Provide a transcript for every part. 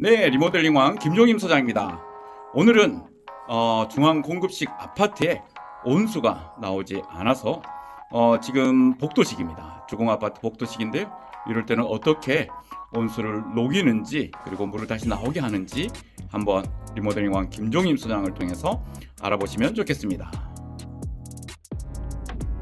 네, 리모델링 왕 김종임 소장입니다. 오늘은 어, 중앙 공급식 아파트에 온수가 나오지 않아서 어, 지금 복도식입니다. 주공 아파트 복도식인데요. 이럴 때는 어떻게 온수를 녹이는지 그리고 물을 다시 나오게 하는지 한번 리모델링 왕 김종임 소장을 통해서 알아보시면 좋겠습니다.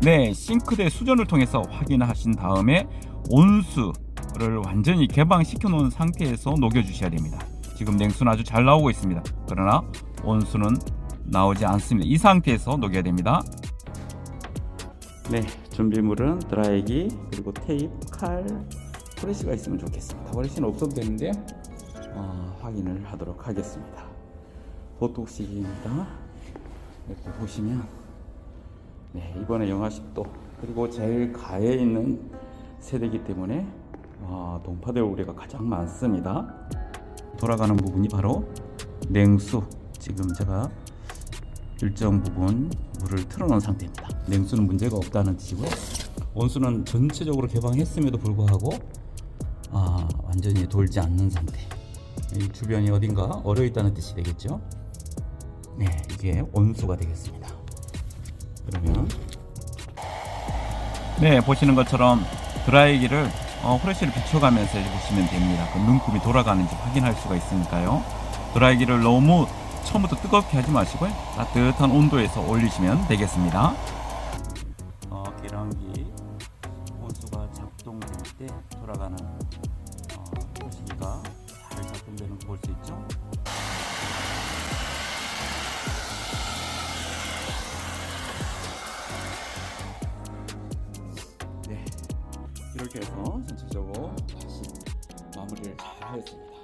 네, 싱크대 수전을 통해서 확인하신 다음에 온수 를 완전히 개방시켜 놓은 상태에서 녹여 주셔야 됩니다. 지금 냉수는 아주 잘 나오고 있습니다. 그러나 온수는 나오지 않습니다. 이 상태에서 녹여야 됩니다. 네, 준비물은 드라이기 그리고 테이프, 칼, 프레시가 있으면 좋겠습니다. 프레시는 없어도 되는데 어, 확인을 하도록 하겠습니다. 보톡식입니다. 이렇게 보시면 네, 이번에 영하 10도 그리고 제일 가에 있는 세대이기 때문에 아, 동파될 우려가 가장 많습니다. 돌아가는 부분이 바로 냉수. 지금 제가 일정 부분 물을 틀어놓은 상태입니다. 냉수는 문제가 없다는 뜻이고요. 온수는 전체적으로 개방했음에도 불구하고 아, 완전히 돌지 않는 상태. 이 주변이 어딘가 얼어 있다는 뜻이 되겠죠. 네, 이게 온수가 되겠습니다. 그러면 네 보시는 것처럼 드라이기를 어, 후레쉬를 비춰가면서 해주시면 됩니다. 그 눈금이 돌아가는지 확인할 수가 있으니까요. 드라이기를 너무 처음부터 뜨겁게 하지 마시고요. 따뜻한 온도에서 올리시면 되겠습니다. 어, 계량기 온수가 작동될 때 돌아가는 어, 호시기가 네, 이렇게 해서 전체적으로 다시 마무리를 잘 하였습니다.